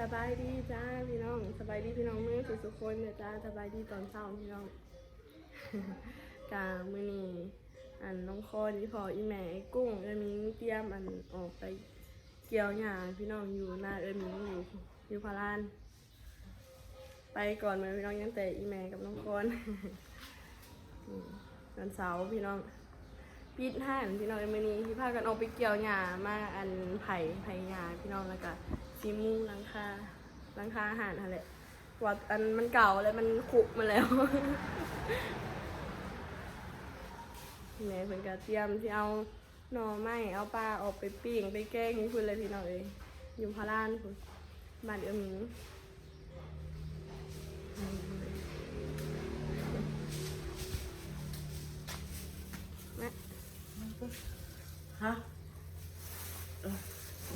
สบายดีจ้าพี่น้องสบายดีพี่น้องมือสุสุคนเลยจ้าสบายดีตอนเช้าพี่น้องกามือนี้อันน้องคอนอีพออีแม่ไอ้กุ้งเอ็มิงเตรียมอันออกไปเกี่ยวหญ้าพี่น้องอยู่หน้าเอ็มิงอยู่อยู่พาราน ไปก่อนมาพี่น้องยังแต่อีแม่กับน้องคอนอืมวันเสาร์พี่น้องปิดห้านพี่น้องเอ็มินีที่พากันออกไปเกี่ยวหญ้ามาอันไผ่ไผ่หญ้าพี่น้องแล้วก็ ซีมุงหลังคาหลังคาอาหารอะไรวัดอันมันเก่าแล้วมันขุมาแล้วแม่เพิ่นก็เตรียมที่เอาหน่อไม้เอาปลาออกไปปิ้งไปแกงนี่พุ่นเลยพี่น้องเอ้ยอยู่พารานพุ่นบ้านเอื้อหมิงแม่ฮะเออ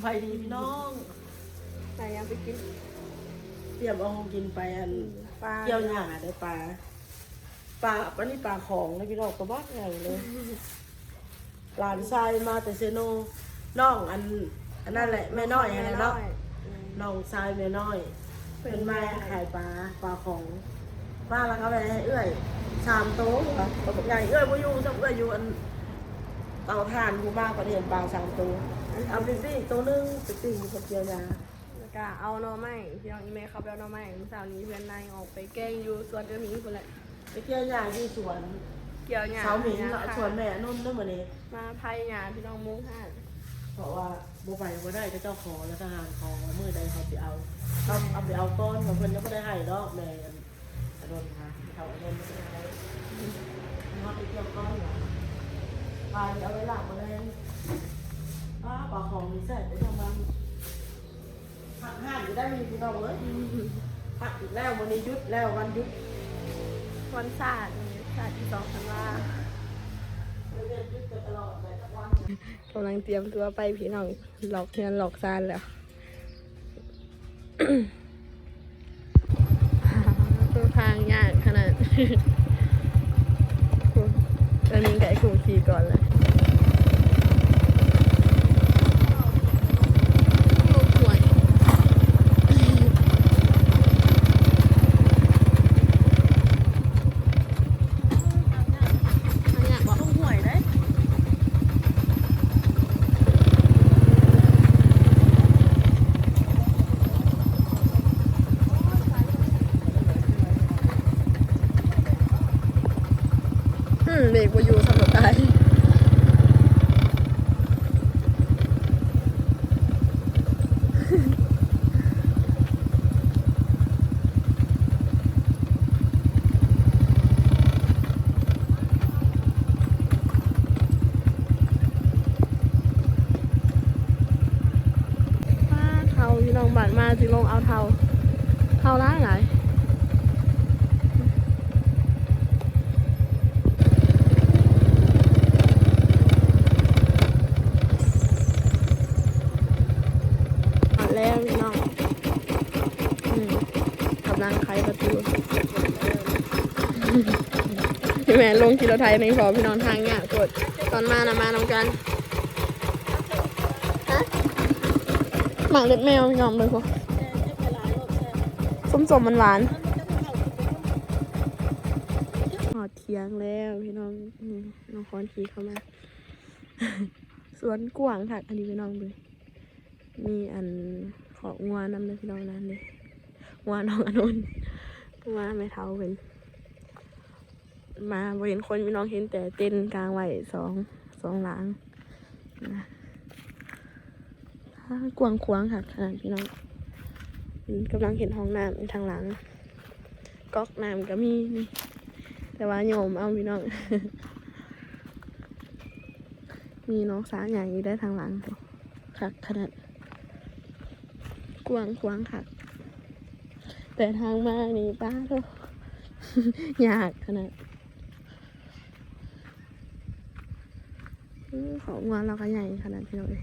ไปดีพี่น้อง ใส่ยังไปกินเตรียมเอาของกินไปอันปลาเกี่ยวหญ้าได้ปลาปลาวันนี้ปลาของนะพี่น้องกระบอกใหญ่เลยหลานชายมาแต่เซโนน้องอันอันนั่นแหละแม่น้อยอะไรเนาะอืมน้องชายแม่น้อย เป็นมาขายปลาปลาของมาแล้วก็ไปให้เอื้อยสามโต๊ะเหรอปลาใหญ่เอื้อยบ่อยู่สักเอื้อยอยู่อันเตาถ่านอยู่มากกว่าเห็นปลาสามตัวเอาไปปิ้งตัวหนึงไปปิ้งกับเกี่ยวหญ้า แล้วก็เอาหน่อไม้พี่น้องอีเมลเขาไปเอาหน่อไม้เมื่อเช้านี้เพื่อนนายออกไปแกงอยู่สวนเอื้อหมิงพุ่นแหละไปเกี่ยวหญ้าที่สวนเกี่ยวหญ้าเสาหมิงหญ้กับค่ะสวนแม่นุ่นนั่นมาเนี่ยมาไผ่หญ้าพี่น้องมุ้งห่านเพราะว่าบัไปก็ได้ก็เจ้าขอแล้วทหารขอมือใดเขาไปเอาเอาเอาไปเอาก้อนของเพิ่นยังไม่ได้ให้ดอกแม่อดนค่ะเขาอดนไม่ได้ให้เขาไปเกี่ยวก้อนเหรอปลาเอาไว้หลักมาเลยป้าปลาของนี่ใส่ไปทำมัน หักห้านอยู่ได้มีพี่น้องเลยหักอีกแล้ววันนี้หยุดแล้ววันหยุดวันศาสตร์ศาสตร์ที่สองธันวาเรียนหยุดกันตลอดเลยทุกวันกำลังเตรียมตัวไปพี่น้องหลอกเงินหลอกซานแล้วตัวทางยากขนาดตอนนี้ไก่กลุ่มขี่ก่อนเลยลูกหวยอันเนี้ยบอก ต้องห่วยได้ อืมเบรกมาอยู่สำหรับไกป้าเทาที่น้องบันมาจึงลงเอาเทาเทาล้างไหน มาแล้วพี่น้องอืมกำลังไขประตูพี่ แม่ลงกิโลไทยในพอพี่น้องทางเนี่ยกดตอนมานะมาน้องกันฮะหมักเล็ดแมวพี่น้องเลยพอส้มสมมันหวานหอดเทียงแล้วพี่น้องน้องคอนขี่เข้ามาสวนกวางค่ะอันนี้พี่น้องเลยมีอันของงัวนำเลยพี่น้องนั่นเลยงัวน้องอนุนงัวไม่เท่าเป็น มาบ่เห็นคนพี่น้องเห็นแต่เต้นกลางไว้สองสองหลังนะกวางควางค่ะขนาดพี่น้องกำลังเห็นห้องน้ำทางหลังก๊อกน้ำก็มีนี่แต่ว่าโยมเอาพี่น้อง มีน้องสาวใหญ่อยู่ได้ทางหลังค่ะขนาดกวางกวางค่ะแต่ทางมานี่ป้าก็ยากขนาด อื้อของงานเราก็ใหญ่ขนาดพี่น้องเลย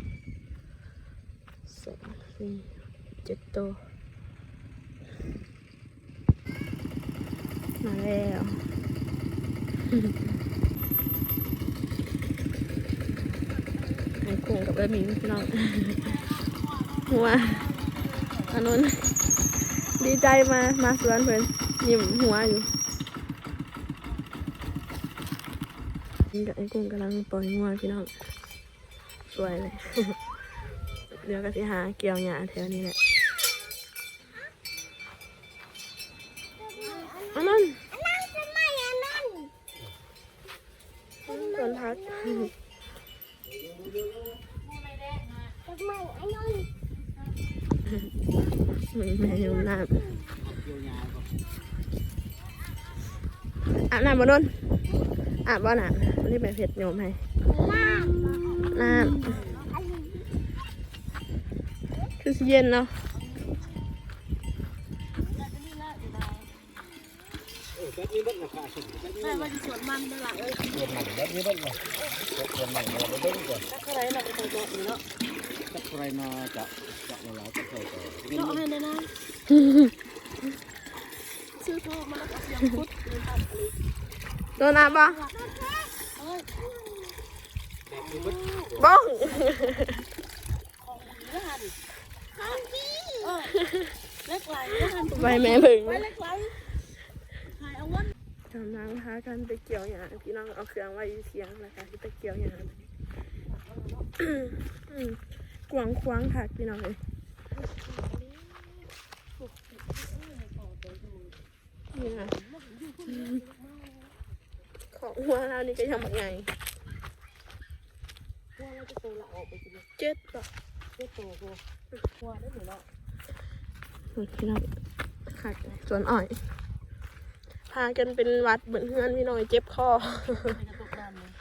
สองสี่เจ็ดตัวมาแล้วไอ้กุ้งกับไอ้หมิงพี่น้องว่าอันนู้นดีใจมา มาสวนเพิ่นยิ้มหัวอยู่ นี่กับไอ้กุ้งกำลังปล่อยงัวพี่น้องสวยเลยเดี๋ยวก็สิหาเกี่ยวหญ้าแถวนี้แหละอันนั้นต้นพักมีแม่อยู่น้ำอาบน้ำบ่โดน อาบบ่น้ำนนี้ไปเผ็ดโยมให้น้ำคือเย็นเนาะใช่ว่าจะสวนมันเป็นหลักเลยเปลี่ยนใหม่แบบนี้บ้างนเลี่ยนใหม่เราไปเบิ้งก่อนถ้าใครเราไปตัวตัวนี้เนาะถ้าใครมาจะจะมาหลายก็ใครต่อเนาะให้ได้นะซื้อโทรมาแล้วก็เสียงพุทธ โดนอาบ่บ้องของดีนะฮันของไหลนะฮันไปแม่เบิ่งไว้เล็กไหลหายเอาวันกำลังหากันไปเกี่ยวหญ้างพี่น้องเอาเครื่องไว้เทียงแล้วค่ะที่ไปเกี่ยวหญ้าอืมกวางควางค่ะพี่น้องเลยนี่นะ ของหัวเรานี่ก็ยังแบบไงว่าเราจะโตละออกไปกินเจ็ดต่อเจ็ดโตโตว่าได้หรือเนาะพี่น้องค่ะสวนอ้อย พากันเป็นหวัดเหมือนเพื่อนพี่น้อยเจ็บคอในกระตุกดำเลย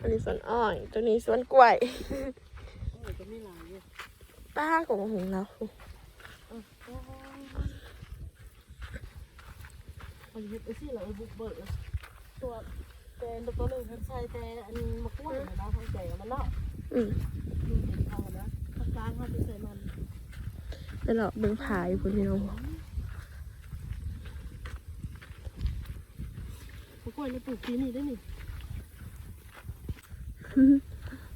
อันนี้สวนอ้อย ตัวนี้สวนกล้วยเออจะไม่หลายเลยป้าของหงเรา มันเห็ดไอ้สิเราบุกเบิกตัวแต่ตัวหนึ่งทันใส่แต่อันมะกรูดนะทั้งแก่มันเนาะอืมดูเห็นเขานะข้างกลางเขาจะใส่มันไปหลอกเบิ่งผายคุณพี่น้องมะกรูดในปลูกปีนี้ได้หนี่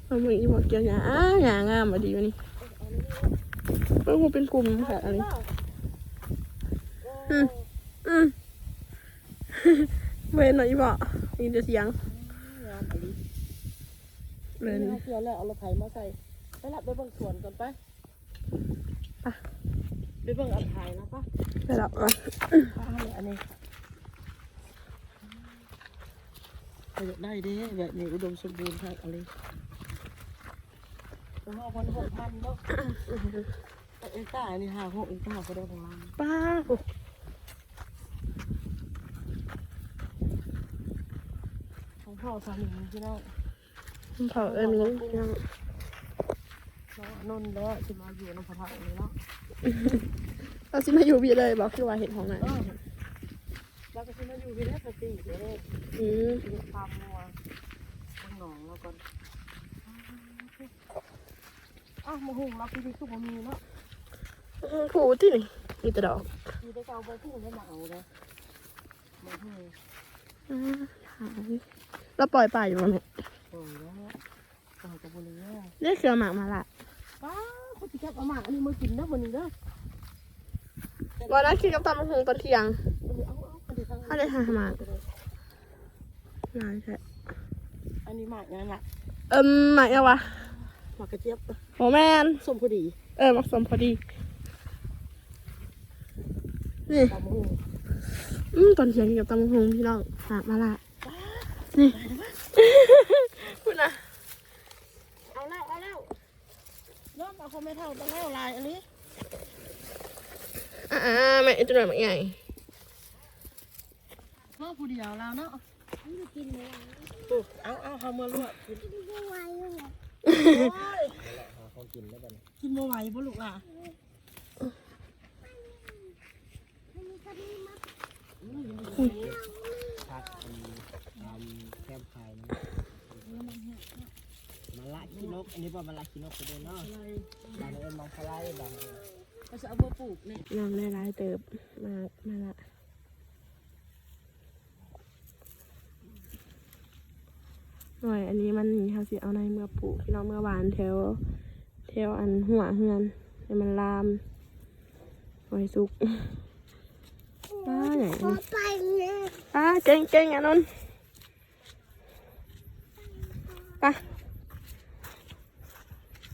เอามืออีบอกเกี่ยวหยาอ้าหยางามมาดีวันนี้เพิ่งเป็นกลุ่มค่ะอันนี้อืมอืม เวนหน่อยอีบอกนี่เดี๋ยวเสียงงามอะไรเวนเอาเกลือแล้วเอาละไผ่มาใส่ไปละไปเบิ่งสวนก่อนไปไปเบิ่งอันไผ่นะปะไปหลอกก่อนป้าเนี่ยอันนี้ไปอยากได้เด้แบบนี้อุดมสมบูรณ์ครับอะไรแล้วเอาวันหกพันเนาะแต่เอ็กต้าอันนี้ห้าหกเอ็กต้าก็ได้ของเราป้าโอ้ ของพ่อสามีพี่น้องเผาเอ็มนี้พี่น้องน้องนนท์แล้วจะมาอยู่น้ำพระธาตุนี้เนาะเราสิมาอยู่พี่เลยบอกคือว่าเห็นของไหนเออเราก็จะมาอยู่ที่นี่ปกติเดี๋ยวได้อืมกินความนัวต้องหนองแล้วก่อนอ้าวมะฮุงเราคือสุกมีเนาะผูที่นี่มีแต่ดอกมีได้เจ้าใบพุ่งได้หนาวเลยมะฮุงอ่าหาย เราปล่อยป่าอยู่มั้งเนี่ยโอ้ยแล้วต่อกับบุญเนี่ยเรียกเครือหมากมาละป้าเขาจะแคบเอามาอันนี้มากินนะวันนี้เด้อวันนั้นกินกับตำมะฮงตอนเที่ยงเอาเอาอันนี้ทางถ้าได้ทานมานานแท้อันนี้หมากงานละเอิมหมากยังวะหมากกระเจี๊ยบโอแมนส้มพอดี เออหมักสมพอดีนี่ตามมะฮุงอืมตอนเที่ยงกินกับตำมะฮงพี่น้องหมากมาละ นี่พูดนะเอาแล้วเอาแล้วน้องเอาคนไม่เท่าต้องเล่าลายอันนี้อ่าๆแม่จะหน่อยหมากใหญ่พ่อผู้เดียวแล้วเนาะกินไม่ได้ปุ๊บเอาเอาเอามาลวกกินกินไม่ไหวเลยโอ้ยหาของกินแล้วกันกินมาไหวบ่ลูกอะพักทำแคมป์ไข่มา ละกินก อันนี้ว่ามาละกินกไปเลยเนาะอะไรบางเอิญมองคลายบางเขาจะเอามาปลูกเนี่ยน้องได้ร้ายเติบมามาละหน่อยอันนี้มันเขาสิเอาในเมื่อปลูกพี่น้องเมื่อวานแถวแถวอันหัวเฮือนให้มันลามไว้สุกป้าใหญ่พอไปเนี่ยป้าเก่งเก่งอะนนท์ป้า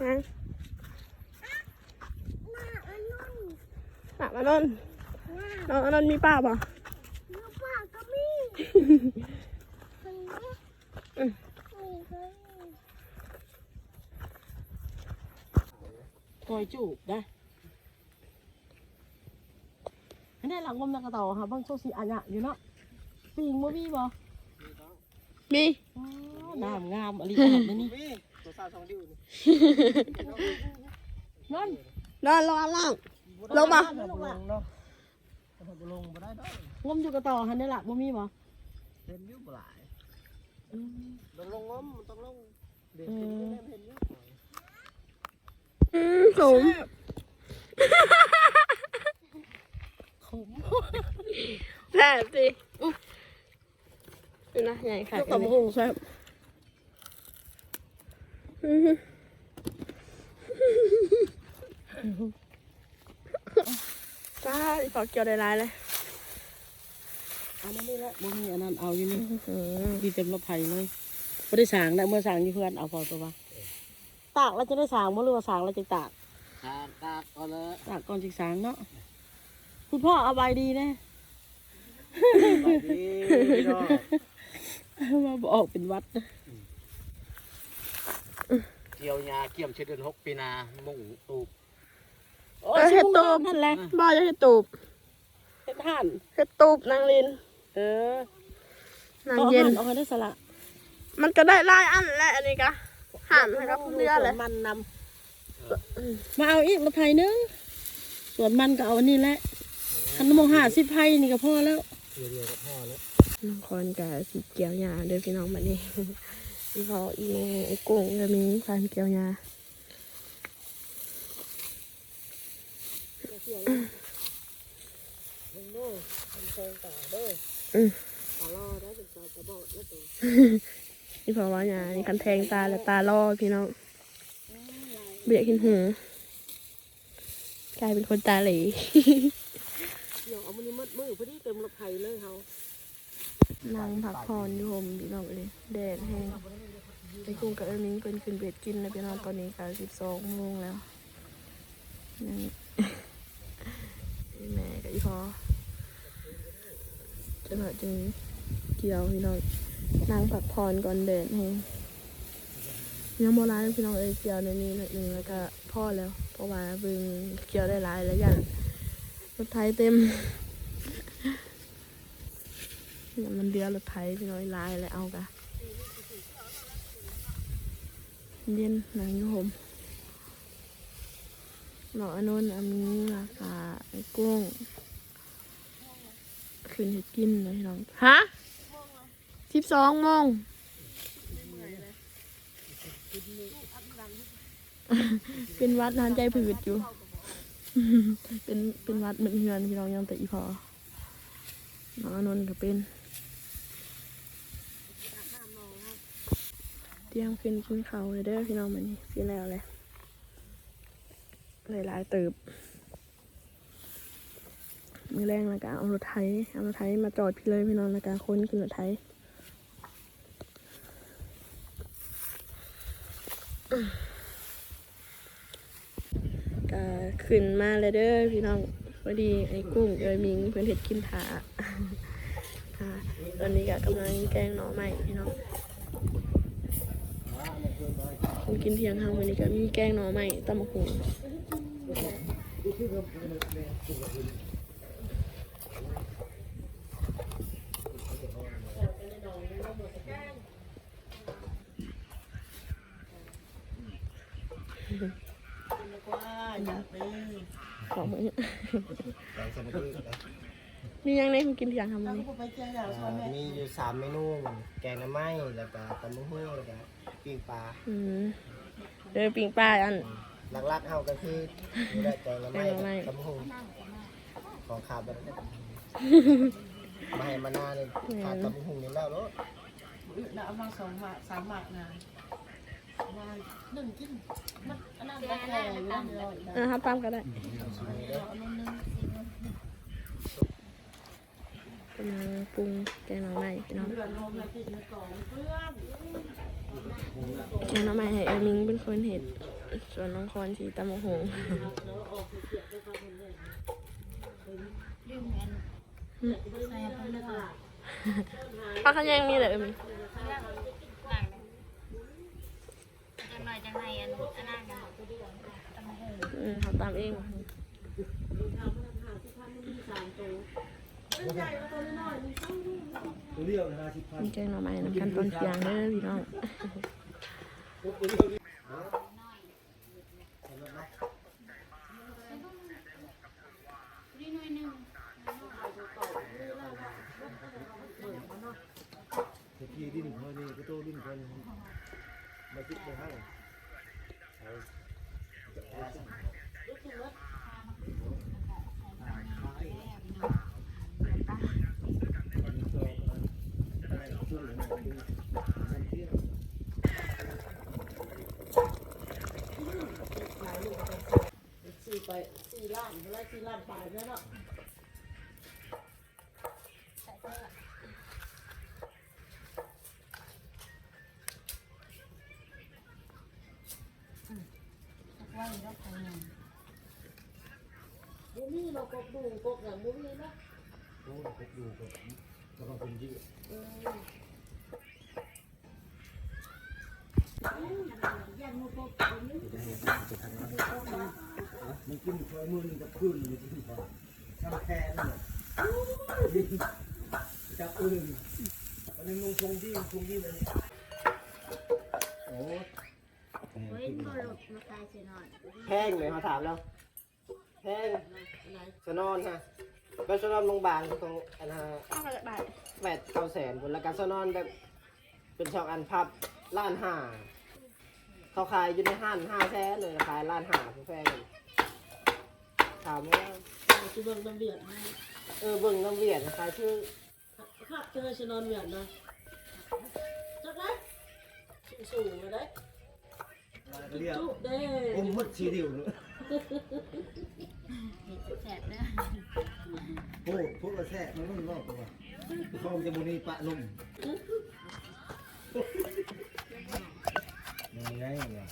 มาหน้าอันนั้นป้ามานนท์หน้าน้องอนนท์มีป้าป่ะหน้าป้าก็มีเห็นไหมอืมนี่ก็มีคอยจูบได้อันนี้หลังงมนักระต่อค่ะบางโซซีอันยะอยู่เนาะปิงบ่มีบ่มีอ๋อน้ำงามอะไรขนาดนี้าวสองดิ้วนี่นั่นนอนรอล่างลงมาลงเนาะถ้าบ่ลงบ่ได้ดอกงมอยู่กระต่อหันได้ละบ่มีบ่เห็นอยู่บ่หลายอืมลงลงงมมันต้องลงเด็กเห็นอยู่แม่นเห็นอยู่อืมขมขมแซ่บสิดูนะใหญ่ค่ะเจ้ากับโอ้แซ่บ อื้อหือจ้าอีปอกเกี่ยวได้หลายเลยอันนั้นนี่แหละบ่มีอันนั้นเอาอยู่นี่ดีเต็มรถไฟเลยบ่ได้สางได้เมื่อสางอยู่เพื่อนเอาพอตัวว่าตากแล้วจะได้สางบ่หรือว่าสางแล้วจะตากตากตากก็เลยตากก่อนจิกสางเนาะคุณพ่อเอาใบดีนะสวัสดีพี่น้องมาบออกเป็นวัดนะ เกี่ยวยาเกี่ยมเช็ดเดือนหกปีนามุ่งตูบโอ้เออเฮ็ดตูบนั่นแหละบ่จะเฮ็ดตูบเฮ็ดห่านเฮ็ดตูบนางลิน เออนางเอาเย็นห่านเอาให้ได้สละ มันก็ได้หลายอันแหละอันนี้ก็หั่นให้กับเรือเลยส่วนมันนำมาเอาอีกรถไฟนึงส่วนมันก็เอาอันนี้แหละคันน้ำมองหาสิบไพ่นี่ก็พอแล้วเดียวเดียวกับพ่อแล้วน้องคอนกับสีเกียวหยาเด้อพี่น้องบัดนี้ อีพออีแม่ไอ้กุ้งจะมีความเกียวหยาอืมตลอดได้เป็นตาตะบอดแล้วตัวอีพอว่าหยานี่คันแทงตาและตาล่อพี่น้องเบียกหินหูกลายเป็นคนตาเหลเดี๋ยวเอามันนี่มัดมือพอดีเต็มรถไฟเลยเขา นั่งพักผ่อนอยู่ห่มพี่น้องเลยแดดแห้งไอ้กุ้งกับเอ็มิงเป็นขึ้นเบ็ดกินแล้วพี่น้องตอนนี้ก็สิบสองโมงแล้วนั่แม่กับอีพอจะหน่อยจึงเกี่ยวพี่น้องนั่งพักผ่อนก่อนเดินแห้งยังโบราณพี่น้องเอ้ยเกี่ยวในนี้หน่อยหนึ่งแล้วก็พ่อแล้ว เพราะว่าบึงเกี่ยวได้หลายแล้วอย่างรถไทยเต็ม เนี่ยมันเดือรถไถพี่น้อยลายแล้วเอากะเย็นหนังยู่ผมหนออนนอันนี้ราคาไอ้กุ้งคืนให้กินเลยพี่น้องฮะสิบสองโมงเป็นวัดนานใจผืดอยู่ เป็นเป็นวัดเหมือนเฮือนพี่น้องยังแต่อีพอน้องอนนท์ก็เป็น เตรียมขึ้นกินเขาเลยเด้อพี่น้องมันนี่กินแล้วเลยหลายหลายๆเติบ มือแรงแล้วก็เอารถไถเอารถไถมาจอดพี่เลยพี่น้องแล้วก็ค้นขึ้นรถไถก็ขึ้นมาเลยเด้อพี่น้องพอดีไอ้กุ้งเอ้ยมิงเพื่อนเห็ดกินถาตอนนี้ก็กำลังแกงหน่อใหม่พี่น้อง ผมกินเที่ยงค่ะวันนี้ก็มีแกงหน่อใหม่ตำมะขุงสองมื้อแกงสมุนไพรมียังไงผมกินเที่ยงค่ะวันนี้ไปเจียงอย่างชวนแม่มีอยู่สามเมนู แกงน้ำไหม้แล้วก็ตำมะฮุ่งแล้วก็ ปิ้งปลาอืมเด้อปิงป้าอัน หลักๆเฮาก็คือนี่แหละแกงน้ำไหม้แกงหน่อไม้ตำมะฮุ่งของขาดบ่ได้มาให้มาหน้านี่ขาดตำมะฮุ่งนี่แล้วเนาะน่ะเอามาสองหมากสามหมากนะมาหนึ่งกินมันอันนั้นตะแคงอยู่แล้วเออครับตามก็ได้กำลังปรุงแกงหน่อไม้พี่น้องเพื่อนลมแล้วที่เนื้อกองเพื่อน แกงหน่อไม้ให้เอมิงเป็นคนเห็ด ส่วนน้องคอนสีตำมะหงแล้วออกเสียบด้วยความเป็นเรื่องลืมเงินใส่เพิ่นเลยค่ะปลาขยังมีเลยเอมิงเรื่องหลังเลยจังหน่อยจังไห้อันอันนั้นกันตำหูอืมเขาตามเองตัวเดียวนะสิบพัน มีแกงหน่อไม้น้ำกันตอนเที่ยงเด้อพี่น้องนี่หน่อยนึงตะกี้ดิ้นพอนี่ก็โตดิ้นคนมาคิดไปให้ ไปสี่ล้านแล้วสี่ล้านปลายแล้วเนาะว่าอยู่รอบตัวนึงบุมีเรากบดูกบอย่างบุมีนะโอ้ไปดูก็ก็ต้องเป็นยี่ มันกินเคยมือนึงกับพื้นมันกินพอทำแค่นั่นแหละจับอื่นวันนึงลงทงที่ทงที่เลยโอ้เว้นบ่หลุดมาตายเสยนอยแพงไหมเขาถามแล้วแพงสนอนฮะก็สนอนโรงพยาบาลตรงอันฮะข้าวกระบาดแปดเก้าแสนคนล้วก็สนอนแบบเป็นช่องอันพับล้านห้าเขาขายอยู่ในห้านห้าแสนเลยขายล้านห้าแพง ถามว่าคือเบิ่งน้ำเบียดให้เออเบิ่งน้ำเวียดขายชื่อครับเจอชนอนเบียดนะจักไรสูงเลยได้จุ๊บเด้ผมมดชีดิวแสบเด้อโอ้พวกกระแทกมันก็รอบตัวเขาจะบุนีปะลมยังไงเนี่ย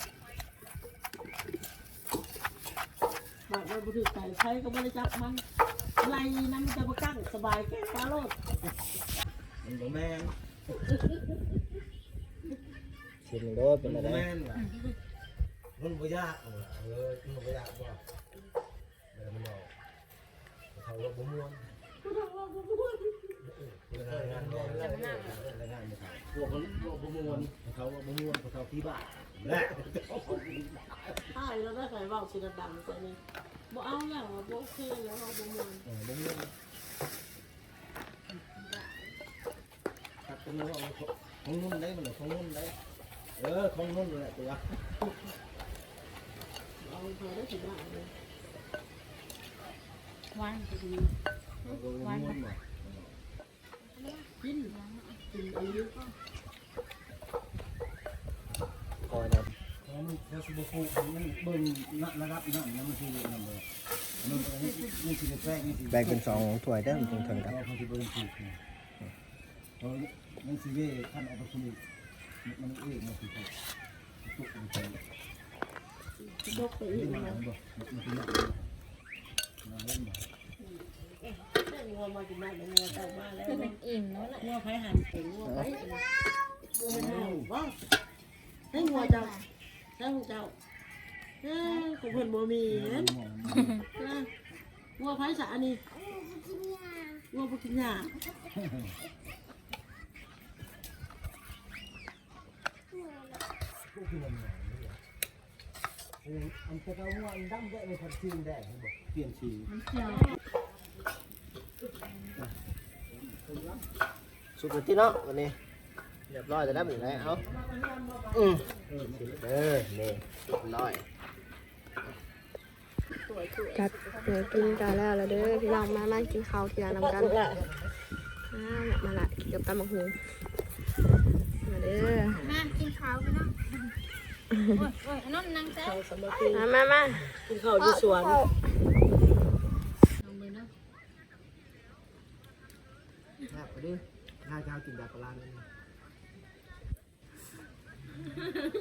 บาดมันบุถึกใจใช้ก็ไม่ได้จับมันไล่น้ำจะมากั้งสบายแค่ฟ้าโลดมันบ่แม่นชิมโดเป็นอะไรแม่นว่ะมันบ่ยากเออเออมันบ่ยากว่ะเดี๋ยวมันบอกเขาว่าบ่ม่วนเวลางานบ่เวลางา นเวลางานบ่เขาพวกเขาบ่ม่วนเขาว่าบ่ม่วนเขาที่บ้านแหละใช่แล้วได้ใส่เบาสีดำๆใส่นี่บ่เอาอย่างว่าบ่โอเคแล้วเอาบ่มวนเออบ่ม่วนตัดเป็นว่าของนุ่นได้มันของนุ่นได้เออของนุ่นเลยตัวเอาพอได้ถึงได้เลยวันพอดีวันบ่ กินกินอายุก็คอยนะมันเราสิบ่ฟูมันเบิ่งระดับน้ำมันสินั่นเลยมันมันสิแป้งนี่สิแบ่งเป็นสองถ้วยได้มันถึงกันมันสิเบิ่งถูกนี่เพราะมันสิเวคันเอาไปคุยมันเองมันสิถูกถูกมันสิยกไปอีกนะบ่มันสิมันเล่นบ่ได้ งัวมากินได้งัวเต่ามาแล้วคือมันอิ่มแล้วแหละงัวไผ่หันเก่งงัวไผ่งัวไม่เอาว้าให้งัวเจ้าให้ของเจ้าเอ้ของเพิ่นบ่มีเห็นงัวไผ่สานี่งัวบ่กินหญ้าอันจะเอาหัวอันดำได้ในพันซีนได้เปลี่ยนสีมันเขียว สุดที่เนาะวันนี้เรียบร้อยจะได้หมดแล้วเอาอืมเออนี่เรียบร้อยกัดเดี๋ยวกินกันแล้วแล้วเด้อพี่น้องมามากินข้าวเที่ยงนำกันอ่ามาละกินกับตำบักหูมาเด้อมากินข้าวกันเนาะโอ้ยโอ้ยอันนั้นนางแซ่เขาสามัคคีมามามากินข้าวอยู่สวน ลองมือนะ ครับไปดิข้าวเช้ากินแบบปลาเนี่ย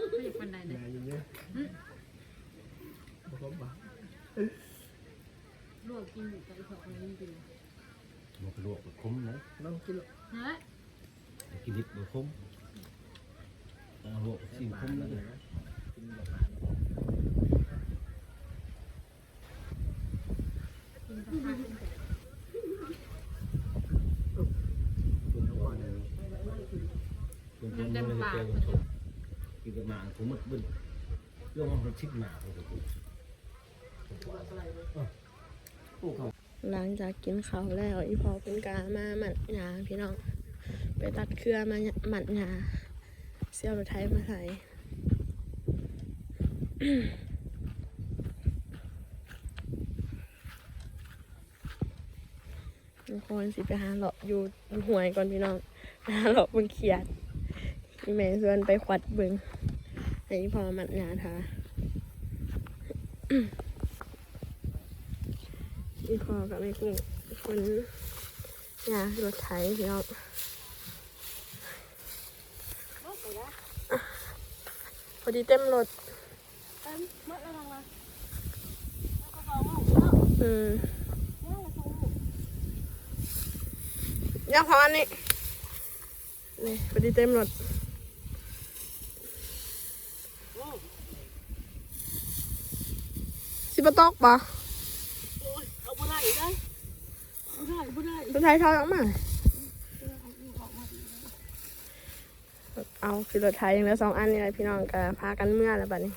ไม่อยากปันใดเลยแม่เยอะๆผมบอกลวกกินอยู่ใจของอะไรนี่กินลวกลวกคุ้มนะน้องกินฮะกินนิดบ่คุ้มเอาลวกสิ่งคุ้มแล้วนะกินแบบปลากินกับข้าวกินกับ กินทั้งวันเลย เป็นคนไม่ได้เจอกินกับหมาคุ้มมึดเรื่องมันชิดหมาผมก็หลังจากกินข้าวแล้วอีพอเป็นกามาหมัดหยาพี่น้อง ไปตัดเครือมาหมัดหยาเสี่ยวรถไทยมาใส่ทุกคนสิไปหาเลาะอยู่อยู่ห่วยก่อนพี่น้องหาเลาะเบิ่งเขียด พี่แม่ส่วนไปขวัดเบิงให้อีพอมัดหยาทาอีพอกับแม่กุ้งคนยารถไถพี่น้องพอดีเต็มรถอืมยังพออันนี้นี่พอดีเต็มรถ สิบตอกปะเอาบ่ได้ได้บ่ได้บ่ได้รถไถทอยออกมา เอาคือรถไทยยังเหลือสองอันนี่แหละพี่น้องก็พากันเมื่อแล้วบัดนี้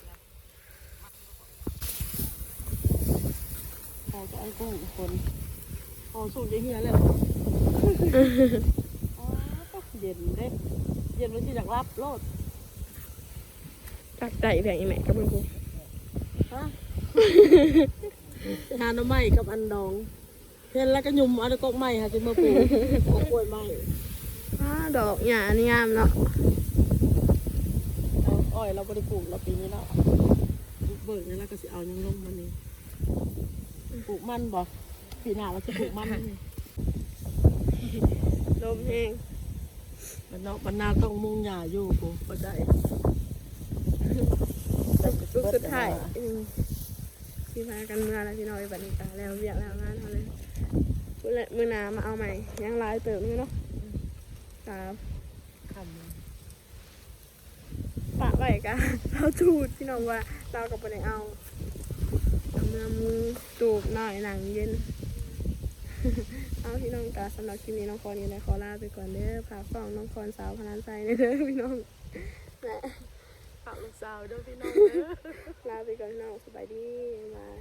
พอจะไอ้กุ้งคนพอสูตรเฮียแล้วอ๋อเย็นเด้เย็นมันสิอยากรับโลดจักใจเพียงอีแม่กับมึงกูฮะ หาหน่อไม้กับอันดองเห็นแล้วก็ยุ่มเอาตะกกไม้ค่ะจะมาปลูกกกกล้วยไม้อ้าดอกหญ้านี่งามเนาะเอาอ้อยเราบ่ได้ปลูกเราปีนี้แล้วเบิกนี่แล้วก็สิเอายังลงมันนี่ปลูกมันบ่ปีหน้าเราจะปลูกมันนี่ลมแห้งมันเนาะมันนาต้องมุ่งหญ้าอยู่กูบ่ได้ ลูกสุดท้ายอืม พี่พากันเมื่อแล้วพี่น้อยบัดนี้ก็แล้วเรียกแล้วงานเขาเลยพูเลยมือหนามาเอาใหม่ยังลายเติมอยู่เนาะครับคำปะไว้กันเราจูดพี่น้องว่าเรากับไปไหนเอาเอาเมื่อมูตูบหน่อยหนังเย็นเอาพี่น้องกาสำหรับคลิปนี้น้องคอนนี่เลยขอลาไปก่อนเด้อฝากฟังน้องคอนสาวพนันไซเด้อพี่น้องแม่ ฝากลูกสาวเด้อพี่น้องเด้อ ลาไปก่อนพี่น้องสบายดีบ๊ายบาย